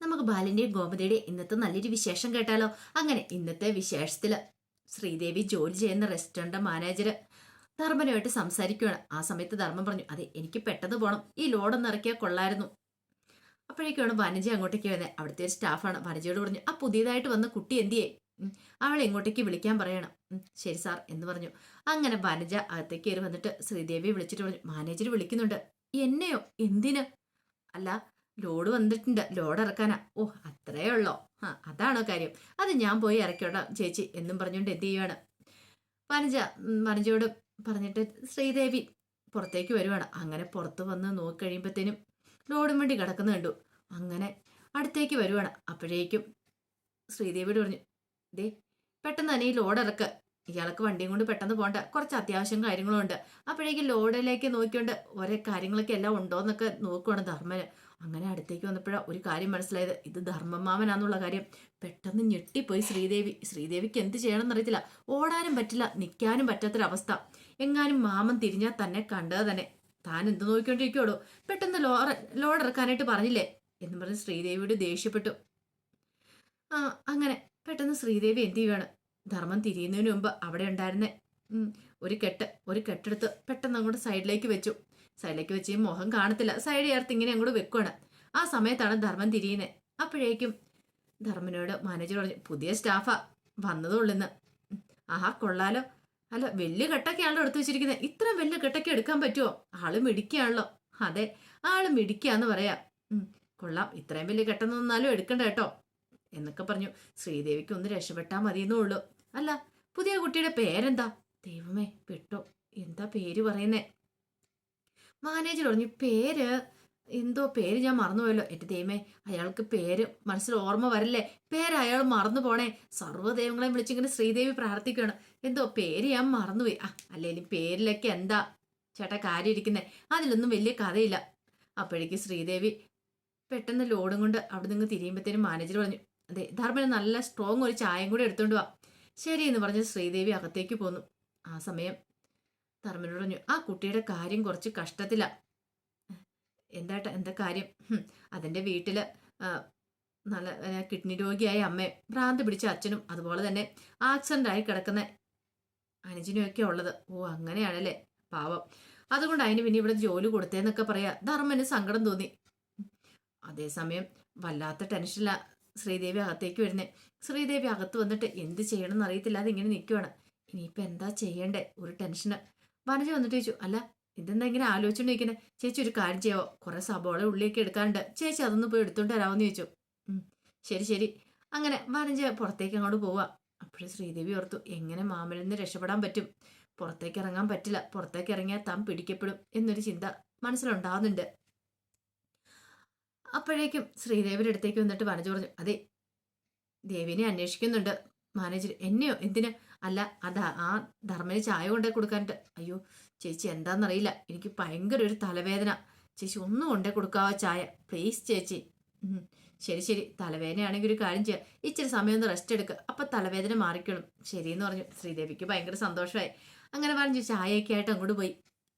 നമുക്ക് ബാലിന്റെയും ഗോമതിയുടെയും ഇന്നത്തെ നല്ലൊരു വിശേഷം കേട്ടാലോ? അങ്ങനെ ഇന്നത്തെ വിശേഷത്തിൽ ശ്രീദേവി ജോലി ചെയ്യുന്ന റെസ്റ്റോറന്റ് മാനേജർ ധർമ്മനുമായിട്ട് സംസാരിക്കുകയാണ് ആ സമയത്ത് ധർമ്മം പറഞ്ഞു അതെ എനിക്ക് പെട്ടെന്ന് പോകണം ഈ ലോഡൊന്ന് ഇറക്കിയാൽ കൊള്ളായിരുന്നു. അപ്പോഴേക്കാണ് വനജി അങ്ങോട്ടേക്ക് വരുന്നത് അവിടുത്തെ ഒരു സ്റ്റാഫാണ് വനജയോട് പറഞ്ഞു ആ പുതിയതായിട്ട് വന്ന കുട്ടി എന്തിയേ? അവളെ ഇങ്ങോട്ടേക്ക് വിളിക്കാൻ പറയണം. ശരി സാർ എന്ന് പറഞ്ഞു. അങ്ങനെ വനജ അകത്തേക്ക് കയറി വന്നിട്ട് ശ്രീദേവിയെ വിളിച്ചിട്ട് പറഞ്ഞു മാനേജർ വിളിക്കുന്നുണ്ട്. എന്നെയോ? എന്തിന്? അല്ല ലോഡ് വന്നിട്ടുണ്ട്. ലോഡ് ഇറക്കാനാ. ഓ അത്രേ ഉള്ളോ? ആ അതാണോ കാര്യം. അത് ഞാൻ പോയി ഇറക്കിയോടാം ചേച്ചി. എന്നും പറഞ്ഞുകൊണ്ട് എന്ത് ചെയ്യുവാണ്? വനജ വനജയോട് പറഞ്ഞിട്ട് ശ്രീദേവി പുറത്തേക്ക് വരുവാണ്. അങ്ങനെ പുറത്ത് വന്ന് നോക്കി കഴിയുമ്പോഴത്തേനും ലോഡും വണ്ടി കിടക്കുന്ന കണ്ടു. അങ്ങനെ അടുത്തേക്ക് വരുവാണ്. അപ്പോഴേക്കും ശ്രീദേവിയോട് പറഞ്ഞു ദേ പെട്ടെന്ന് തന്നെ ഈ ലോഡ് ഇറക്ക്. ഇയാൾക്ക് വണ്ടിയും കൊണ്ട് പെട്ടെന്ന് പോകണ്ട കുറച്ച് അത്യാവശ്യം കാര്യങ്ങളുണ്ട് അപ്പോഴേക്കും ലോഡിലേക്ക് നോക്കിക്കൊണ്ട് ഓരോ കാര്യങ്ങളൊക്കെ എല്ലാം ഉണ്ടോ എന്നൊക്കെ നോക്കുവാണ് ധർമ്മന് അങ്ങനെ അടുത്തേക്ക് വന്നപ്പോഴാണ് ഒരു കാര്യം മനസ്സിലായത്. ഇത് ധർമ്മമാമനാന്നുള്ള കാര്യം. പെട്ടെന്ന് ഞെട്ടിപ്പോയി ശ്രീദേവി. ശ്രീദേവിക്ക് എന്ത് ചെയ്യണം എന്നറിയത്തില്ല ഓടാനും പറ്റില്ല. നിൽക്കാനും പറ്റാത്തൊരവസ്ഥ. എങ്ങാനും മാമൻ തിരിഞ്ഞാൽ തന്നെ കണ്ടത് തന്നെ. താൻ എന്ത് നോക്കിക്കൊണ്ടിരിക്കുവോടോ? പെട്ടെന്ന് ലോറ ലോഡ് ഇറക്കാനായിട്ട് പറഞ്ഞില്ലേ? എന്ന് പറഞ്ഞ് ശ്രീദേവിയോട് ദേഷ്യപ്പെട്ടു. ആ അങ്ങനെ. പെട്ടെന്ന് ശ്രീദേവി എന്ത് ചെയ്യുകയാണ് ധർമ്മം തിരിയുന്നതിന് മുമ്പ് അവിടെ ഉണ്ടായിരുന്ന ഒരു കെട്ട് ഒരു കെട്ടെടുത്ത് പെട്ടെന്ന് അങ്ങോട്ട് സൈഡിലേക്ക് വെച്ചു. സൈഡിലേക്ക് വെച്ച് മോഹൻ കാണത്തില്ല. സൈഡ് ചേർത്ത് ഇങ്ങനെ അങ്ങോട്ട് വെക്കുവാണ്. ആ സമയത്താണ് ധർമ്മം തിരിയുന്നത് അപ്പോഴേക്കും ധർമ്മനോട് മാനേജർ പറഞ്ഞു പുതിയ സ്റ്റാഫാ വന്നതുള്ളിന്ന്. ആഹാ കൊള്ളാലോ. അല്ല വലിയ കെട്ടൊക്കെയാണല്ലോ എടുത്തു വെച്ചിരിക്കുന്നത് ഇത്ര വലിയ കെട്ടൊക്കെ എടുക്കാൻ പറ്റുമോ ആൾ മിടിക്കുകയാണല്ലോ. അതെ ആൾ മിടിക്കാന്ന് പറയാം. കൊള്ളാം. ഇത്രയും വലിയ കെട്ടെന്ന് വന്നാലും എടുക്കണ്ട കേട്ടോ. എന്നൊക്കെ പറഞ്ഞു. ശ്രീദേവിക്ക് ഒന്ന് രക്ഷപ്പെട്ടാൽ മതിയെന്നേ ഉള്ളൂ. അല്ല പുതിയ കുട്ടിയുടെ പേരെന്താ? ദൈവമേ പെട്ടോ. എന്താ പേര് പറയുന്നേ? മാനേജർ പറഞ്ഞു പേര് എന്തോ പേര് ഞാൻ മറന്നുപോയല്ലോ. എന്റെ ദൈവമേ അയാൾക്ക് പേര് മനസ്സിൽ ഓർമ്മ വരില്ലേ? പേര് അയാൾ മറന്നു പോണേ. സർവദൈവങ്ങളെ വിളിച്ചിങ്ങനെ ശ്രീദേവി പ്രാർത്ഥിക്കുകയാണ്. എന്തോ പേര് ഞാൻ മറന്നുപോയി. ആ അല്ലേലും പേരിലൊക്കെ എന്താ ചേട്ടാ കാര്യം ഇരിക്കുന്നത് അതിലൊന്നും വലിയ കഥയില്ല. അപ്പോഴേക്ക് ശ്രീദേവി പെട്ടെന്ന് ലോഡും കൊണ്ട് അവിടെ നിന്ന് തിരിയുമ്പോഴത്തേനും മാനേജർ പറഞ്ഞു അതെ ധർമ്മന് നല്ല സ്ട്രോങ് ഒരു ചായയും കൂടി എടുത്തോണ്ട് വാ. ശരി എന്ന് പറഞ്ഞ് ശ്രീദേവി അകത്തേക്ക് പോന്നു. ആ സമയം ധർമ്മനോട് പറഞ്ഞു ആ കുട്ടിയുടെ കാര്യം കുറച്ച് കഷ്ടത്തില. എന്താട്ട എന്താ കാര്യം? അതിന്റെ വീട്ടിൽ നല്ല കിഡ്നി രോഗിയായ അമ്മയും ഭ്രാന്ത് പിടിച്ച അച്ഛനും അതുപോലെ തന്നെ ആക്സിഡന്റ് ആയി കിടക്കുന്ന അനുജനുമൊക്കെ ഉള്ളത്. ഓ അങ്ങനെയാണല്ലേ? പാവം. അതുകൊണ്ട് അതിന് പിന്നെ ഇവിടെ ജോലി കൊടുത്തേന്നൊക്കെ പറയാ. ധർമ്മന് സങ്കടം തോന്നി. അതേസമയം വല്ലാത്ത ടെൻഷനില്ല ശ്രീദേവി അകത്തേക്ക് വരുന്നേ. ശ്രീദേവി അകത്ത് വന്നിട്ട് എന്ത് ചെയ്യണം എന്നറിയത്തില്ല അതിങ്ങനെ നിൽക്കുവാണ് ഇനിയിപ്പോൾ എന്താ ചെയ്യണ്ടേ? ഒരു ടെൻഷന്. വനജ വന്നിട്ട് ചോദിച്ചു അല്ല ഇതെന്താ ഇങ്ങനെ ആലോചിച്ചുകൊണ്ടിരിക്കുന്നത് ചേച്ചി ഒരു കാര്യം ചെയ്യാവോ? കുറെ സബോള ഉള്ളിയൊക്കെ എടുക്കാറുണ്ട് ചേച്ചി അതൊന്ന് പോയി എടുത്തോണ്ട് തരാമെന്ന് ചോദിച്ചു. ശരി ശരി. അങ്ങനെ വനജ പുറത്തേക്ക് അങ്ങോട്ട് പോവാ അപ്പോഴും ശ്രീദേവി ഓർത്തു എങ്ങനെ മാമനിൽ നിന്ന് രക്ഷപ്പെടാൻ പറ്റും? പുറത്തേക്ക് ഇറങ്ങാൻ പറ്റില്ല. പുറത്തേക്ക് ഇറങ്ങിയാൽ താൻ പിടിക്കപ്പെടും എന്നൊരു ചിന്ത മനസ്സിലുണ്ടാവുന്നുണ്ട്. അപ്പോഴേക്കും ശ്രീദേവിയുടെ അടുത്തേക്ക് വന്നിട്ട് വനജ പറഞ്ഞു അതെ ദേവിനെ അന്വേഷിക്കുന്നുണ്ട്. മാനേജർ എന്നെയോ? എന്തിന്? അല്ല അതാ ആ ധർമ്മന് ചായ കൊണ്ടേ കൊടുക്കാനിട്ട്. അയ്യോ ചേച്ചി എന്താണെന്നറിയില്ല എനിക്ക് ഭയങ്കര ഒരു തലവേദന. ചേച്ചി ഒന്നും കൊണ്ടേ കൊടുക്കാവോ ചായ? പ്ലീസ് ചേച്ചി. ശരി ശരി. തലവേദനയാണെങ്കിൽ ഒരു കാര്യം ചെയ്യാം. ഇച്ചിരി സമയം ഒന്ന് റെസ്റ്റ് എടുക്കുക അപ്പം തലവേദന മാറിക്കോളും. ശരിയെന്ന് പറഞ്ഞു. ശ്രീദേവിക്ക് ഭയങ്കര സന്തോഷമായി. അങ്ങനെ പറഞ്ഞു ചായയൊക്കെ ആയിട്ട് അങ്ങോട്ട് പോയി.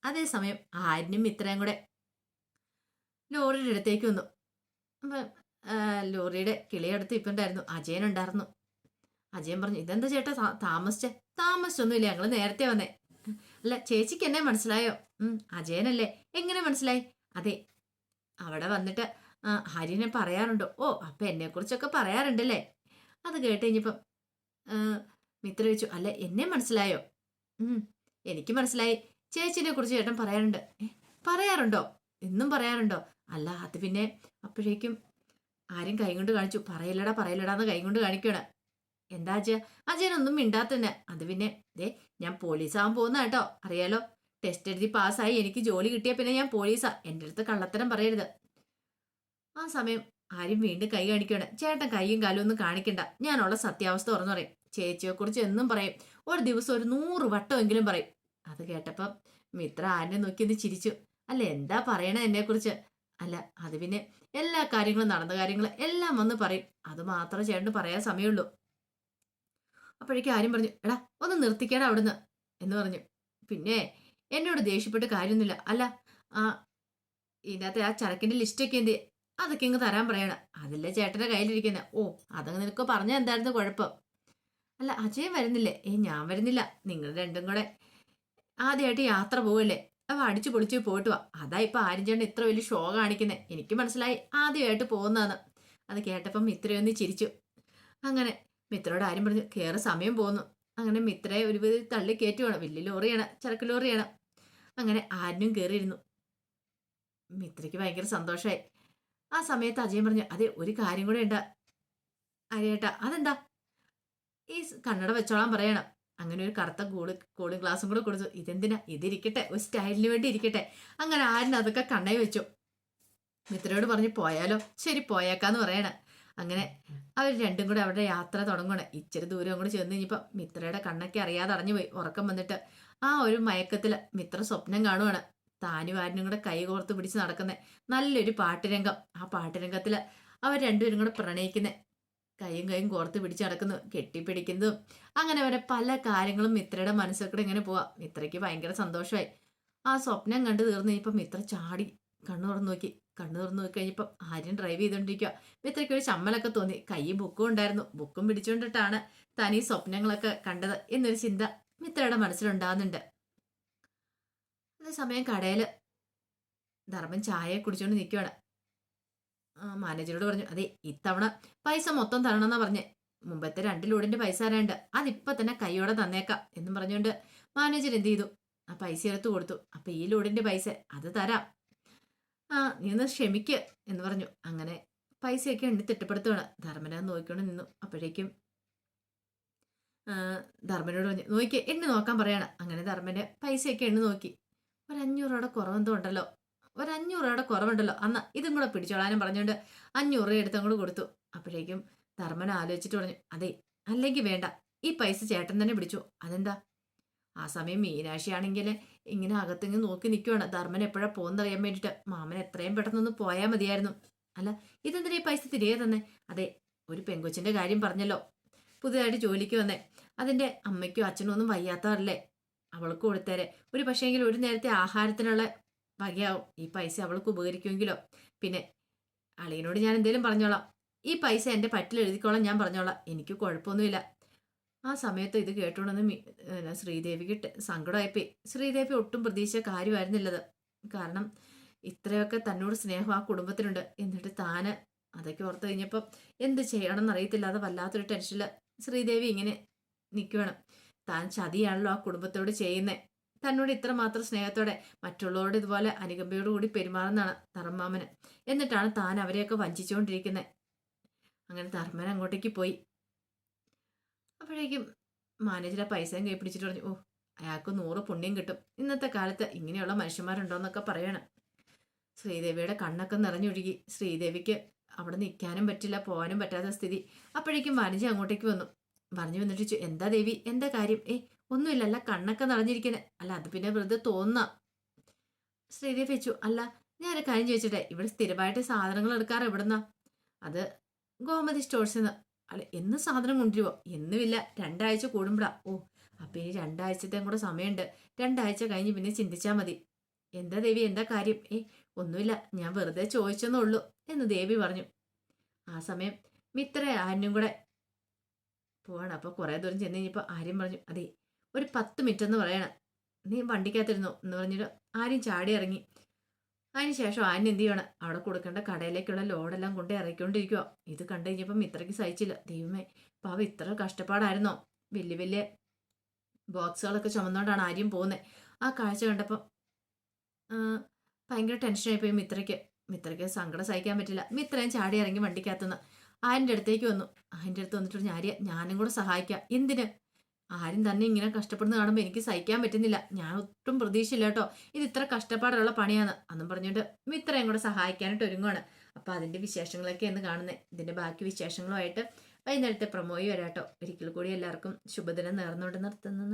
അതേസമയം ആരിനും ഇത്രയും കൂടെ ലോറിയുടെ അടുത്തേക്ക് വന്നു. അപ്പം ലോറിയുടെ കിളിയടുത്ത് ഇപ്പം ഉണ്ടായിരുന്നു. അജയൻ ഉണ്ടായിരുന്നു. അജയൻ പറഞ്ഞു ഇതെന്താ ചേട്ടാ താമസിച്ചേ? താമസിച്ചൊന്നുമില്ല ഞങ്ങൾ നേരത്തെ വന്നേ. അല്ല ചേച്ചിക്ക് എന്നെ മനസ്സിലായോ? ഉം അജയനല്ലേ. എങ്ങനെ മനസ്സിലായി? അതെ അവിടെ വന്നിട്ട് ഹരിനെ പറയാറുണ്ടോ. ഓ അപ്പൊ എന്നെ കുറിച്ചൊക്കെ പറയാറുണ്ടല്ലേ? അത് കേട്ട് കഴിഞ്ഞപ്പം മിത്ര ചോദിച്ചു അല്ല എന്നെ മനസ്സിലായോ? ഉം എനിക്ക് മനസ്സിലായി. ചേച്ചിനെ കുറിച്ച് ചേട്ടൻ പറയാറുണ്ട്. പറയാറുണ്ടോ? എന്നും പറയാറുണ്ടോ? അല്ല അത് പിന്നെ അപ്പോഴേക്കും ആരും കൈകൊണ്ട് കാണിച്ചു. പറയില്ലടാ പറയില്ലടാന്ന് കൈ കൊണ്ട് കാണിക്കുകയാണ്. എന്താ അജയ? അജയനൊന്നും മിണ്ടാത്തന്നെ. അത് പിന്നെ ദേ ഞാൻ പോലീസാവാൻ പോകുന്ന കേട്ടോ. അറിയാലോ? ടെസ്റ്റ് എഴുതി പാസ്സായി എനിക്ക് ജോലി കിട്ടിയ പിന്നെ ഞാൻ പോലീസാ. എന്റെ അടുത്ത് കള്ളത്തരം പറയരുത്. ആ സമയം ആരും വീണ്ടും കൈ കാണിക്കണം ചേട്ടൻ കൈയും കാലും ഒന്നും കാണിക്കണ്ട. ഞാനുള്ള സത്യാവസ്ഥ തുറന്നു പറയും. ചേച്ചിയെ കുറിച്ച് എന്നും പറയും. ഒരു ദിവസം ഒരു നൂറ് വട്ടമെങ്കിലും പറയും. അത് കേട്ടപ്പം മിത്ര ആരെ നോക്കി ഒന്ന് ചിരിച്ചു. അല്ല എന്താ പറയണേ എന്നെ കുറിച്ച് അല്ല അത് പിന്നെ എല്ലാ കാര്യങ്ങളും നടന്ന കാര്യങ്ങൾ എല്ലാം വന്ന് പറയും. അത് മാത്രമേ ചേട്ടന് പറയാൻ സമയമുള്ളൂ. അപ്പോഴേക്കും ആരും പറഞ്ഞു എടാ ഒന്ന് നിർത്തിക്കേടാ അവിടുന്ന് എന്ന് പറഞ്ഞു. പിന്നെ എന്നോട് ദേഷ്യപ്പെട്ട് കാര്യമൊന്നുമില്ല. അല്ല ആ ഇതിനകത്തെ ആ ചരക്കിന്റെ ലിസ്റ്റൊക്കെ എന്ത് അതൊക്കെ ഇങ്ങ് തരാൻ പറയണം. അതല്ലേ ചേട്ടന്റെ കയ്യിലിരിക്കുന്നത് ഓ അതങ്ങ് നിനക്ക് പറഞ്ഞ എന്തായിരുന്നു കുഴപ്പം? അല്ല അജയൻ വരുന്നില്ലേ? ഏ ഞാൻ വരുന്നില്ല. നിങ്ങൾ രണ്ടും കൂടെ ആദ്യമായിട്ട് യാത്ര പോവല്ലേ? അവ അടിച്ചു പൊളിച്ച് പോയിട്ട് വാ. അതാ ഇപ്പൊ ആരും ചേട്ടൻ ഇത്ര വലിയ ഷോ കാണിക്കുന്നത് എനിക്ക് മനസ്സിലായി ആദ്യമായിട്ട് പോകുന്നതാണ് അത് കേട്ടപ്പം ഇത്രയൊന്ന് ചിരിച്ചു. അങ്ങനെ മിത്രയോട് ആരും പറഞ്ഞു കയറി സമയം പോന്നു. അങ്ങനെ മിത്രയെ ഒരു വിധ തള്ളി കയറ്റുവാണ് വലിയ ലോറിയാണ് ചരക്ക് ലോറിയാണ് അങ്ങനെ ആരിനും കയറിയിരുന്നു മിത്രയ്ക്ക് ഭയങ്കര സന്തോഷമായി ആ സമയത്ത് അജയൻ പറഞ്ഞു അതെ ഒരു കാര്യം കൂടെ ഉണ്ട്. അരിയേട്ടാ അതെന്താ? ഈ കണ്ണട വെച്ചോളാൻ പറയണം. അങ്ങനെ ഒരു കറുത്ത കൂളി കൂളിംഗ് ഗ്ലാസും കൂടെ കൊടുത്തു. ഇതെന്തിനാ? ഇതിരിക്കട്ടെ ഒരു സ്റ്റൈലിന് വേണ്ടി ഇരിക്കട്ടെ. അങ്ങനെ ആരും അതൊക്കെ കണ്ണയിൽ വെച്ചു. മിത്രയോട് പറഞ്ഞു പോയാലോ? ശരി പോയേക്കാന്ന് പറയണ. അങ്ങനെ അവർ രണ്ടും കൂടെ അവരുടെ യാത്ര തുടങ്ങണം ഇച്ചിരി ദൂരം കൂടെ ചെന്ന് കഴിഞ്ഞപ്പോൾ മിത്രയുടെ കണ്ണൊക്കെ അറിയാതെ അറിഞ്ഞു പോയി. ഉറക്കം വന്നിട്ട് ആ ഒരു മയക്കത്തിൽ മിത്ര സ്വപ്നം കാണുവാണ്. താനും ആരും കൂടെ കൈ കോർത്ത് പിടിച്ച് നടക്കുന്ന. നല്ലൊരു പാട്ടുരംഗം. ആ പാട്ടുരംഗത്തിൽ അവർ രണ്ടുപേരും കൂടെ പ്രണയിക്കുന്നത് കൈയും കൈയും കോർത്ത് പിടിച്ച് നടക്കുന്നു. കെട്ടിപ്പിടിക്കുന്നതും അങ്ങനെ വരെ പല കാര്യങ്ങളും മിത്രയുടെ മനസ്സൊക്കെ ഇങ്ങനെ പോവാം. മിത്രയ്ക്ക് ഭയങ്കര സന്തോഷമായി. ആ സ്വപ്നം കണ്ടു തീർന്ന് കഴിഞ്ഞപ്പോൾ മിത്ര ചാടി കണ്ണു തുറന്നു നോക്കി. കണ്ണു തുറന്നു നോക്കി കഴിഞ്ഞപ്പോൾ ആര്യൻ ഡ്രൈവ് ചെയ്തോണ്ടിരിക്കുക മിത്രയ്ക്ക് ഒരു ചമ്മലൊക്കെ തോന്നി. കൈ ബുക്കും ഉണ്ടായിരുന്നു. ബുക്കും പിടിച്ചുകൊണ്ടിട്ടാണ് താൻ ഈ സ്വപ്നങ്ങളൊക്കെ കണ്ടത് എന്നൊരു ചിന്ത മിത്രയുടെ മനസ്സിലുണ്ടാകുന്നുണ്ട് അതേസമയം കടയിൽ ധർമ്മൻ ചായ കുടിച്ചുകൊണ്ട് നിൽക്കുകയാണ് മാനേജറോട് പറഞ്ഞു അതെ ഇത്തവണ പൈസ മൊത്തം തരണമെന്നാ പറഞ്ഞേ. മുമ്പത്തെ രണ്ട് ലോഡിന്റെ പൈസ തരാണ്ട് അതിപ്പോ തന്നെ കൈയോടെ തന്നേക്കാം എന്നും പറഞ്ഞുകൊണ്ട് മാനേജർ എന്ത് ചെയ്തു? ആ പൈസ എടുത്തു കൊടുത്തു. അപ്പൊ ഈ ലോഡിന്റെ പൈസ അത് തരാം. ആ നീ ഒന്ന് ക്ഷമിക്ക് എന്ന് പറഞ്ഞു. അങ്ങനെ പൈസയൊക്കെ എണ്ണി തിട്ടപ്പെടുത്തുവാണ്. ധർമ്മനെ നോക്കിക്കൊണ്ട് നിന്നു. അപ്പോഴേക്കും ധർമ്മനോട് പറഞ്ഞു നോക്കിയേ എണ്ണി നോക്കാൻ പറയണം. അങ്ങനെ ധർമ്മന്റെ പൈസയൊക്കെ എണ്ണി നോക്കി. ഒരു രൂപയുടെ കുറവെന്തോ ഉണ്ടല്ലോ ഒരു രൂപയുടെ കുറവുണ്ടല്ലോ? അന്ന് ഇതും കൂടെ പിടിച്ചോളാനും പറഞ്ഞുകൊണ്ട് അഞ്ഞൂറ് രൂപ എടുത്തും കൂടെ കൊടുത്തു. അപ്പോഴേക്കും ധർമ്മൻ ആലോചിച്ചിട്ട് പറഞ്ഞു അതെ അല്ലെങ്കിൽ വേണ്ട. ഈ പൈസ ചേട്ടൻ തന്നെ പിടിച്ചു. അതെന്താ? ആ സമയം മീനാക്ഷിയാണെങ്കിൽ ഇങ്ങനെ അകത്തിങ്ങ് നോക്കി നിൽക്കുവാണ് ധർമ്മൻ എപ്പോഴാ പോകുന്നറിയാൻ വേണ്ടിയിട്ട് മാമൻ എത്രയും പെട്ടെന്നൊന്ന് പോയാൽ മതിയായിരുന്നു. അല്ല ഇതെന്തിനാ ഈ പൈസ തിരികെ തന്നെ? അതെ ഒരു പെങ്കൊച്ചിന്റെ കാര്യം പറഞ്ഞല്ലോ. പുതിയതായിട്ട് ജോലിക്ക് വന്നേ. അതിന്റെ അമ്മയ്ക്കോ അച്ഛനോ ഒന്നും വയ്യാത്തവരല്ലേ? അവൾക്ക് കൊടുത്തേരെ. ഒരു പക്ഷേങ്കിൽ ഒരു നേരത്തെ ആഹാരത്തിനുള്ള വകയാവും. ഈ പൈസ അവൾക്ക് ഉപകരിക്കുമെങ്കിലോ? പിന്നെ അളിയനോട് ഞാൻ എന്തേലും പറഞ്ഞോളാം. ഈ പൈസ എന്റെ പറ്റിൽ എഴുതിക്കോളാം ഞാൻ പറഞ്ഞോളാം. എനിക്ക് കുഴപ്പമൊന്നുമില്ല. ആ സമയത്ത് ഇത് കേട്ടോണ്ടെന്ന് ശ്രീദേവിക്ക് സങ്കടമായിപ്പോയി. ശ്രീദേവി ഒട്ടും പ്രതീക്ഷ കാര്യമായിരുന്നില്ലത്. കാരണം ഇത്രയൊക്കെ തന്നോട് സ്നേഹം ആ കുടുംബത്തിനുണ്ട്. എന്നിട്ട് താന് അതൊക്കെ ഓർത്ത് കഴിഞ്ഞപ്പോൾ എന്ത് ചെയ്യണമെന്ന് അറിയത്തില്ലാതെ വല്ലാത്തൊരു ടെൻഷനിൽ ശ്രീദേവി ഇങ്ങനെ നിൽക്കുകയാണ് താൻ ചതിയാണല്ലോ ആ കുടുംബത്തോട് ചെയ്യുന്നത് തന്നോട് ഇത്രമാത്രം സ്നേഹത്തോടെ മറ്റുള്ളവരോട് ഇതുപോലെ അനുകമ്പയോടുകൂടി പെരുമാറുന്നതാണ് ധർമ്മാമന്. എന്നിട്ടാണ് താൻ അവരെയൊക്കെ വഞ്ചിച്ചുകൊണ്ടിരിക്കുന്നത് അങ്ങനെ ധർമ്മൻ അങ്ങോട്ടേക്ക് പോയി. അപ്പോഴേക്കും മാനേജറെ പൈസയും കൈ പിടിച്ചിട്ട് പറഞ്ഞു ഓ അയാൾക്ക് നൂറ് പുണ്യം കിട്ടും. ഇന്നത്തെ കാലത്ത് ഇങ്ങനെയുള്ള മനുഷ്യന്മാരുണ്ടോയെന്നൊക്കെ പറയണം. ശ്രീദേവിയുടെ കണ്ണൊക്കെ നിറഞ്ഞൊഴുകി. ശ്രീദേവിക്ക് അവിടെ നിൽക്കാനും പറ്റില്ല പോകാനും പറ്റാത്ത സ്ഥിതി. അപ്പോഴേക്കും മാനേജർ അങ്ങോട്ടേക്ക് വന്നു. പറഞ്ഞു വന്നിട്ട് എന്താ ദേവി? എന്താ കാര്യം? ഏ ഒന്നുമില്ല. അല്ല കണ്ണൊക്കെ നിറഞ്ഞിരിക്കണേ അല്ല അത് പിന്നെ വെറുതെ തോന്നുന്ന. ശ്രീദേവി വെച്ചു അല്ല ഞാൻ കാര്യം ചോദിച്ചിട്ടെ. ഇവിടെ സ്ഥിരമായിട്ട് സാധനങ്ങൾ എടുക്കാറ് എവിടുന്നാ? അത് ഗോമതി സ്റ്റോഴ്സിൽ നിന്ന് അല്ല എന്ന് സാധനം കൊണ്ടുവരുമോ എന്നുമില്ല. രണ്ടാഴ്ച കൂടുമ്പോഴാ ഓ അപ്പം ഇനി രണ്ടാഴ്ചത്തേം കൂടെ സമയമുണ്ട്. രണ്ടാഴ്ച കഴിഞ്ഞ് പിന്നെ ചിന്തിച്ചാൽ മതി. എന്താ ദേവി എന്താ കാര്യം? ഏ ഒന്നുമില്ല. ഞാൻ വെറുതെ ചോദിച്ചെന്നേ ഉള്ളൂ എന്ന് ദേവി പറഞ്ഞു. ആ സമയം മിത്ര ആരും കൂടെ പോവാണ്. അപ്പോൾ കുറേ ദൂരം ചെന്ന് കഴിഞ്ഞപ്പോൾ ആര്യം പറഞ്ഞു അതെ ഒരു പത്ത് മിനിറ്റ് എന്ന് പറയണം. നീ വണ്ടിക്കകത്തിരുന്നു? എന്ന് പറഞ്ഞിട്ട് ആരും ചാടി ഇറങ്ങി. അതിന് ശേഷം ആര്യൻ എന്ത് ചെയ്യണം? അവിടെ കൊടുക്കേണ്ട കടയിലേക്കുള്ള ലോഡെല്ലാം കൊണ്ട് ഇറക്കിക്കൊണ്ടിരിക്കുക ഇത് കണ്ടു കഴിഞ്ഞപ്പം ഇത്രയ്ക്ക് സഹിച്ചില്ല. ദൈവമേ പാവ ഇത്ര കഷ്ടപ്പാടായിരുന്നോ? വലിയ വലിയ ബോക്സുകളൊക്കെ ചുമന്നുകൊണ്ടാണ് ആര്യം പോകുന്നത് ആ കാഴ്ച കണ്ടപ്പം ഭയങ്കര ടെൻഷനായിപ്പോയി മിത്രയ്ക്ക്. മിത്രയ്ക്ക് സങ്കടം സഹിക്കാൻ പറ്റില്ല. മിത്രയും ചാടി ഇറങ്ങി വണ്ടിക്കകത്തുനിന്ന്. ആന്റെ അടുത്തേക്ക് വന്നു. ആന്റെ അടുത്ത് വന്നിട്ട് ആര്യ ഞാനും കൂടെ സഹായിക്കാം. എന്തിന്? ആരും തന്നെ ഇങ്ങനെ കഷ്ടപ്പെടുന്ന കാണുമ്പോൾ എനിക്ക് സഹിക്കാൻ പറ്റുന്നില്ല. ഞാൻ ഒട്ടും പ്രതീക്ഷയില്ല കേട്ടോ. ഇത് ഇത്ര കഷ്ടപ്പാടുള്ള പണിയാണ്. അന്നും പറഞ്ഞുകൊണ്ട് മിത്രയും കൂടെ സഹായിക്കാനായിട്ട് ഒരുങ്ങുവാണ്. അപ്പം അതിന്റെ വിശേഷങ്ങളൊക്കെ എന്ന് കാണുന്നത് ഇതിന്റെ ബാക്കി വിശേഷങ്ങളുമായിട്ട് വൈകുന്നേരത്തെ പ്രമോയി വരാട്ടോ ഒരിക്കൽ കൂടി എല്ലാവർക്കും ശുഭദിനം നേർന്നുകൊണ്ട് നിർത്തുന്നു.